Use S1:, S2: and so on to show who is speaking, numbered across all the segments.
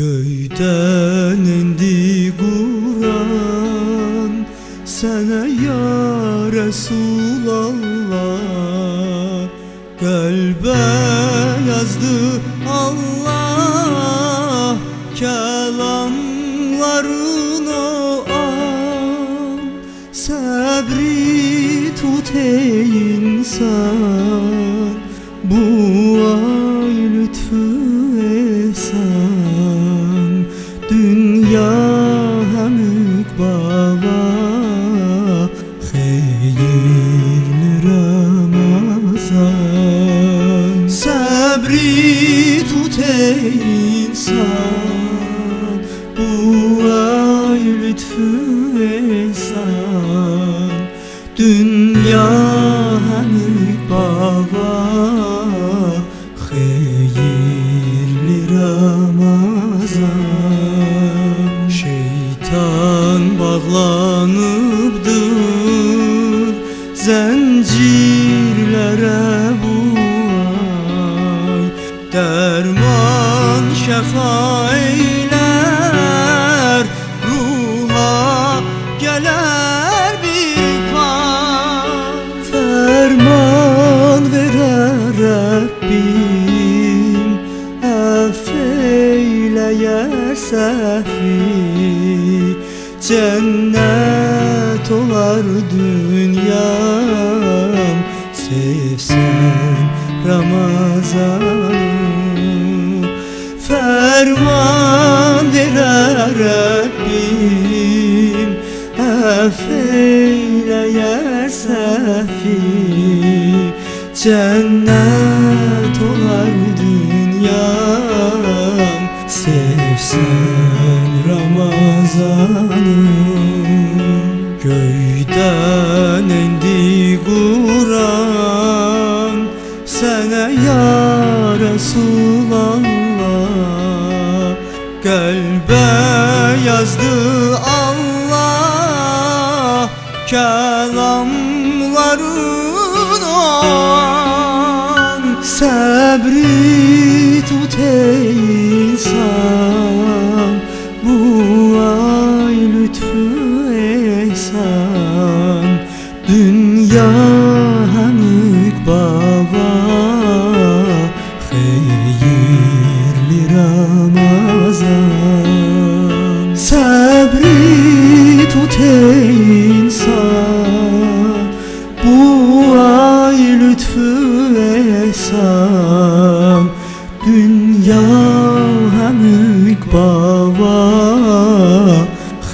S1: Köyden indi Kur'an Sana ya Resulallah Kalbe yazdı Allah Kelamların o an Sabri tut ey insan Sabri tut ey insan. Bu ay lütfu ehsan Dünya hamık baba. Hayırlı Ramazan. Şeytan bağlanıbdır ay Derman şefa eyler Ruha gelir bir pan Ferman verer Rabbim Affeyleyer sehvi Cennet olar dünyam Sevsen Ramazan'ı Ferman verer Rabbim Affeyleyer sehvi Cennet olar dünyam Sevsen Ramazan'ı. Göyden indi Kur'an Sana ya Resulallah Kalbe yazdı Allah Kelamların Sabri tut insan insan Bu ay lütfü ehsan. Dünya hemik bava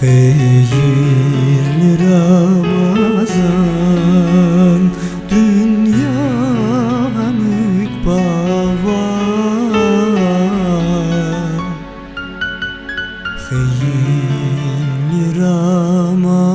S1: Hayırlı Ramazan. Dünya hemik bava Hayırlı Ramazan. como